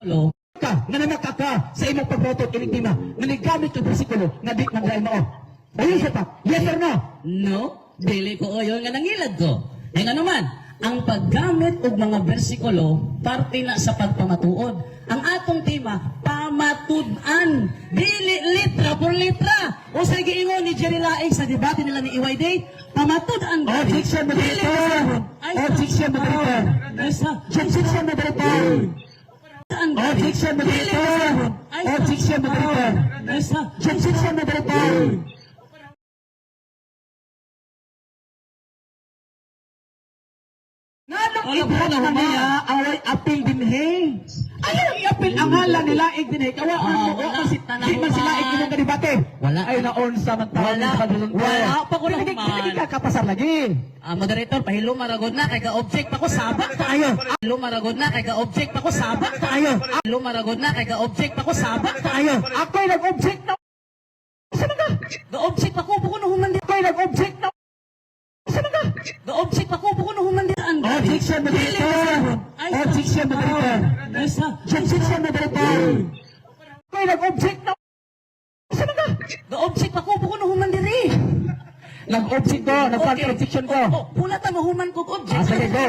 Hello? ka, nga nanaka ka sa imong pagboto kining tema, nga nigamit yung bersikulo nga di nang dahil mao. Ayun siya pa. Yes or no? No, dili ko oyo nga nangilad ko. Eh nga naman, ang paggamit og mga bersikulo parte na sa pagpamatuod. Ang atong tema, pamatud-an. Dili litra por litra. O sa giingon ni Jerry Laing sa debate nila ni EY Day, pamatud-an. Objection, moderator. Objection, moderator. Objection, moderator. Objection, moderator. Objection, moderator. Objection, moderator. Nanong po, na niya away apil din he. Ayaw i-apil ang hala nila ig din he. Kawa Ah, mo wala. kasi di man sila ig din debate. Wala. Ay naon sa man tao Wala. sa ko. Wala pa ko naman. Hindi ka kapasar lagi. Ah, moderator, pahilo maragod na kay ka-object pa ko sabak tayo. Pahilo maragod na kay ka-object pa ko sabak tayo. Pahilo maragod na kay ka-object pa ko sabak tayo. Ako'y nag-object na. Saan ka? Ga-object pa ko buko no human di. Ako'y nag-object na. Saan ka? Ga-object pa ko buko no human di. Objection, moderator. Objection, moderator. Isa. Objection, moderator. Ako'y nag-object na. Saan ka? Ga-object pa ko buko no human diri. Nag-object ko, nag-objection ko. Oh, oh, pula ta mahuman ko object. Ah, sige, go.